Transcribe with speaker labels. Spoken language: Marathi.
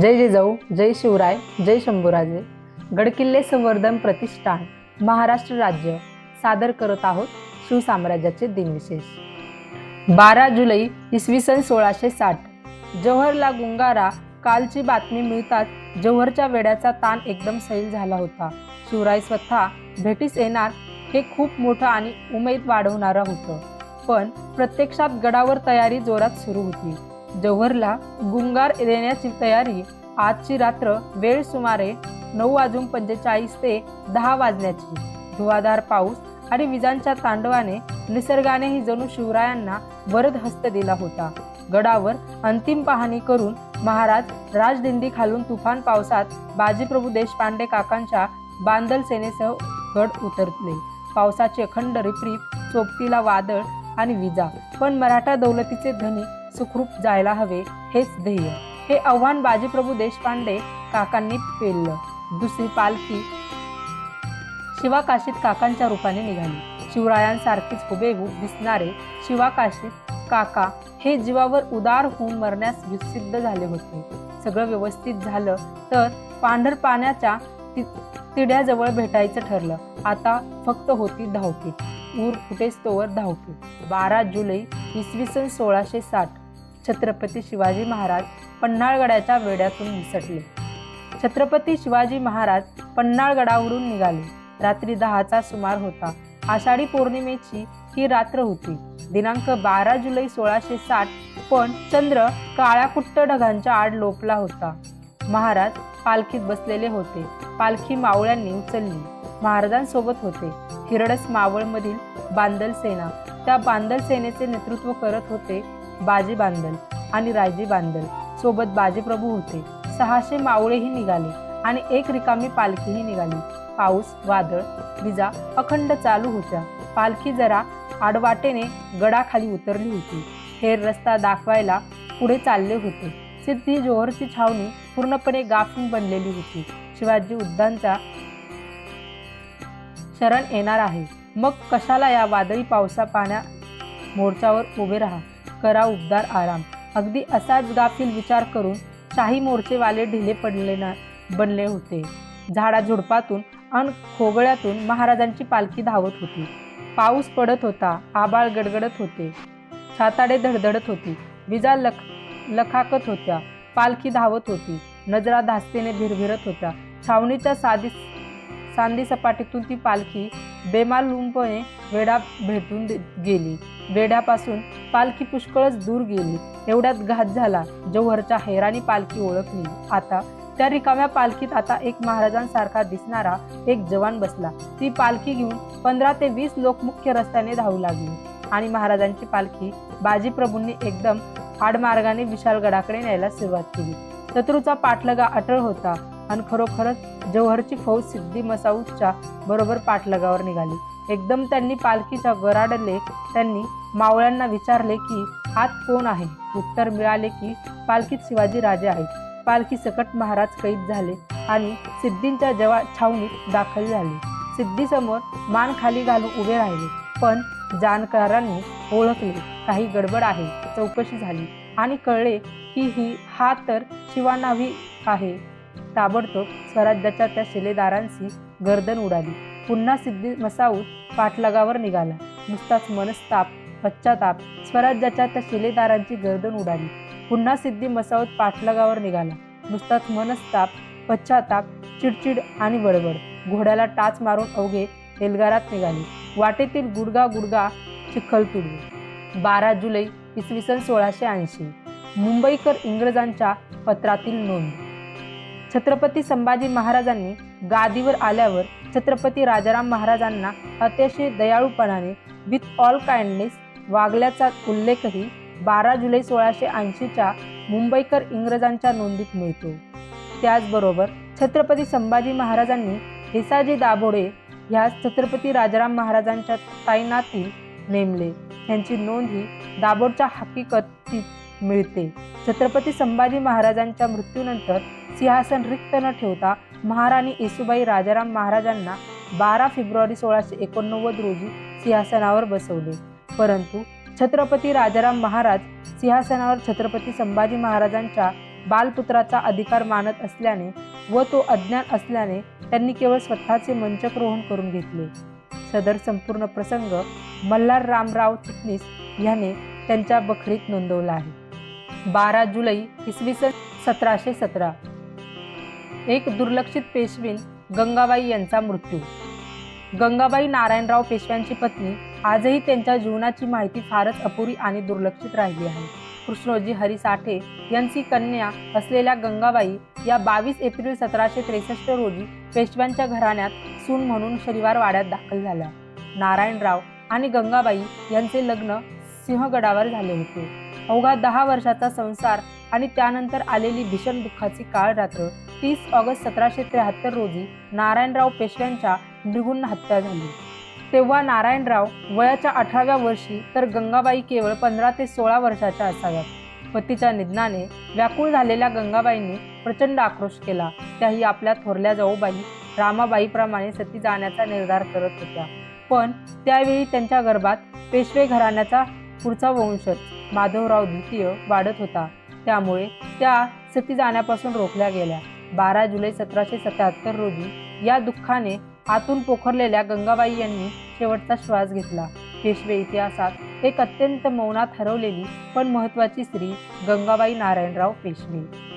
Speaker 1: जय जिजाऊ जय शिवराय जय शंभूराजे. गडकिल्ले संवर्धन प्रतिष्ठान महाराष्ट्र राज्य. सादर करत आहोत शिवसाम्राज्याचे दिनविशेष. बारा जुलै इसवी सन सोळाशे साठ. जव्हरला गुंगारा कालची बातमी मिळताच जव्हरच्या वेड्याचा ताण एकदम सैल झाला होता. शिवराय स्वतः भेटीस येणार हे खूप मोठं आणि उमेद वाढवणारं होतं. पण प्रत्यक्षात गडावर तयारी जोरात सुरू होती. जव्हरला गुंगार देण्याची तयारी आजची रात्र वेळ सुमारे नऊ वाजून पंचेचाळीस ते दहा वाजण्याची. धुवाधार पाऊस आणि विजांच्या तांडवाने निसर्गानेही जणू शिवरायांना वरद हस्त दिला होता. गडावर अंतिम पाहणी करून महाराज राजदिंडी खालून तुफान पावसात बाजीप्रभू देशपांडे काकांच्या बांदल सेनेसह गड उतरले. पावसाची अखंड रिपरीप सोबतीला वादळ आणि विजा. पण मराठा दौलतीचे धनी सुखरूप जायला हवे हेच ध्येय. हे आव्हान बाजीप्रभू देशपांडे काकांनी पेललं. दुसरी पालखी शिवाकाशीत काकांच्या रूपाने निघाली. शिवरायांसारखीच हुबेहूब दिसणारे शिवाकाशीत काका हे जीवावर उदार होऊन मरण्यास विसिद्ध झाले होते. सगळं व्यवस्थित झालं तर पांढर पाण्याच्या तिड्याजवळ भेटायचं ठरलं. आता फक्त होती धावपीट ऊर कुठेच तोवर धावपीट बारा जुलै इसवी सन सोळाशे साठ. छत्रपती शिवाजी महाराज पन्हाळगडाच्या वेड्यातून निसटले. छत्रपती शिवाजी महाराज पन्हाळगडावरून निघाले. रात्री दहाचा सुमार होता. आषाढी पौर्णिमेची ही रात्र होती. दिनांक बारा जुलै सोळाशे साठ पण चंद्र काळ्या कुट्ट ढगांच्या आड लोपला होता. महाराज पालखीत बसलेले होते. पालखी मावळ्यांनी उचलली. महाराजांसोबत होते. हिरडस मावळमधील बांदल सेना. त्या बांदल सेनेचे नेतृत्व करत होते. बाजी बांदल आणि रायजी बांदल सोबत बाजीप्रभू होते. सहाशे मावळेही निघाले आणि एक रिकामी पालखीही निघाली. पाऊस वादळ विजा अखंड चालू होत्या. पालखी जरा आडवाटेने गडाखाली उतरली होती. हेर रस्ता दाखवायला पुढे चालले होते. सिद्धी जोहरची छावणी पूर्णपणे गाफून बनलेली होती. शिवाजी उद्यानचा शरण येणार आहे. मग कशाला या वादळी पावसा पाण्या मोर्चावर उभे राहा? करा उबदार आराम. अगदी असाच गाफील विचार करून शाही मोर्चेवाले ढिले पडले ना बनले होते. झाडाझुडपातून अन खोगळ्यातून महाराजांची पालखी धावत होती. पाऊस पडत होता आबाळ गडगडत होते. छाताडे धडधडत होती. विजा लख लखाकत होत्या. पालखी धावत होती. नजरा धास्तीने भिरभिरत होत्या. छावणीच्या साधी सांदी सपाटीतून ती पालखी बेमालूमपणे वेढा भेटून गेली. वेढ्यापासून पालखी पुष्कळच दूर गेली. एवढ्यात घात झाला. जौहरच्या हैराणी पालखी ओळखली आता त्या रिकाम्या पालखीत आता एक महाराजांसारखा दिसणारा एक जवान बसला. ती पालखी घेऊन पंधरा ते वीस लोक मुख्य रस्त्याने धावू लागली आणि महाराजांची पालखी बाजीप्रभूंनी एकदम आडमार्गाने विशालगडाकडे न्यायला सुरुवात केली. शत्रूचा पाठलगा अटळ होता आणि खरोखरच जौहरची फौज सिद्धी मसाऊदच्या बरोबर पाठलगावर निघाली. एकदम त्यांनी पालखीच्या गराडले त्यांनी मावळ्यांना विचारले की आत कोण आहे? उत्तर मिळाले की पालखीत शिवाजी राजे आहेत. पालखी सकट महाराज कैद झाले आणि सिद्धींच्या जवा छावणीत दाखल झाले. सिद्धीसमोर मान खाली घालून उभे राहिले. पण जाणकारांनी ओळखले काही गडबड आहे चौकशी झाली आणि कळले की ही हा तर शिवानावी आहे. ताबडतोब स्वराज्याच्या त्या शिलेदारांची गर्दन उडाली. पुन्हा सिद्धी मसाऊद पाठलागावर निघाला. नुसताच मनस्ताप पश्चाताप स्वराज्याच्या त्या शिलेदारांची गर्दन उडाली. पुन्हा सिद्धी मसाऊद पाठलागावर निघाला. नुसताच मनस्ताप पश्चाताप चिडचिड आणि बडबड घोड्याला टाच मारून अवघे एल्गारात निघाले. वाटेतील गुडगा गुडगा चिखल बारा जुलै इसवी सन सोळाशे ऐंशी. मुंबईकर इंग्रजांच्या पत्रातील नोंद. छत्रपती संभाजी महाराजांनी गादीवर आल्यावर छत्रपती राजाराम महाराजांना अतिशय दयाळूपणाने विथ ऑल काइंडनेस वागल्याचा उल्लेखही बारा जुलै सोळाशे ऐंशीच्या मुंबईकर इंग्रजांच्या नोंदीत मिळतो. त्याचबरोबर छत्रपती संभाजी महाराजांनी हिसाजी दाभोडे ह्या छत्रपती राजाराम महाराजांच्या ताईनातील नेमले. त्यांची नोंद ही दाभोडच्या हकीकतीत मिळते. छत्रपती संभाजी महाराजांच्या मृत्यूनंतर सिंहासन रिक्त न ठेवता महाराणी येसुबाई राजाराम महाराजांना बारा फेब्रुवारी सोळाशे एकोणनव्वद रोजी सिंहासनावर बसवले. परंतु छत्रपती राजाराम महाराज सिंहासनावर छत्रपती संभाजी महाराजांच्या बालपुत्राचा अधिकार मानत असल्याने व तो अज्ञान असल्याने त्यांनी केवळ स्वतःचे मंचक्रोहण करून घेतले. सदर संपूर्ण प्रसंग मल्हार रामराव चिटणीस ह्याने त्यांच्या बखरीत नोंदवला आहे. बारा जुलै इसवी सन सतराशे सतरा. एक दुर्लक्षित पेशवीन गंगाबाई यांचा मृत्यू. गंगाबाई नारायणराव पेशव्यांची पत्नी आजही त्यांच्या जीवनाची माहिती फारच अपुरी आणि दुर्लक्षित राहिली आहे. कृष्णोजी हरी साठे यांची कन्या असलेल्या गंगाबाई या बावीस एप्रिल सतराशे त्रेसष्ट रोजी पेशव्यांच्या घराण्यात सून म्हणून शनिवार वाड्यात दाखल झाल्या. नारायणराव आणि गंगाबाई यांचे लग्न सिंहगडावर झाले होते. अवघा दहा वर्षाचा संसार आणि त्यानंतर आलेली भीषण दुःखाची काळ रात्र तीस ऑगस्ट सतराशे त्र्याहत्तर रोजी नारायणराव पेशव्यांच्या निगुण हत्या झाली. तेव्हा नारायणराव वयाच्या अठराव्या वर्षी तर गंगाबाई केवळ पंधरा ते सोळा वर्षाच्या असाव्यात. पतीच्या निधनाने व्याकुळ झालेल्या गंगाबाईंनी प्रचंड आक्रोश केला. त्याही आपल्या थोरल्या जाऊबाई रामाबाईप्रमाणे सती जाण्याचा निर्धार करत होत्या. पण त्यावेळी त्यांच्या गर्भात पेशवे घराण्याचा पुढचा वंशज माधवराव द्वितीय वाढत होता. त्यामुळे त्या सती जाण्यापासून रोखल्या गेल्या. बारा जुलै सतराशे सत्याहत्तर रोजी या दुःखाने आतून पोखरलेल्या गंगाबाई यांनी शेवटचा श्वास घेतला. पेशवे इतिहासात एक अत्यंत मौनात हरवलेली पण महत्वाची स्त्री गंगाबाई नारायणराव पेशवे.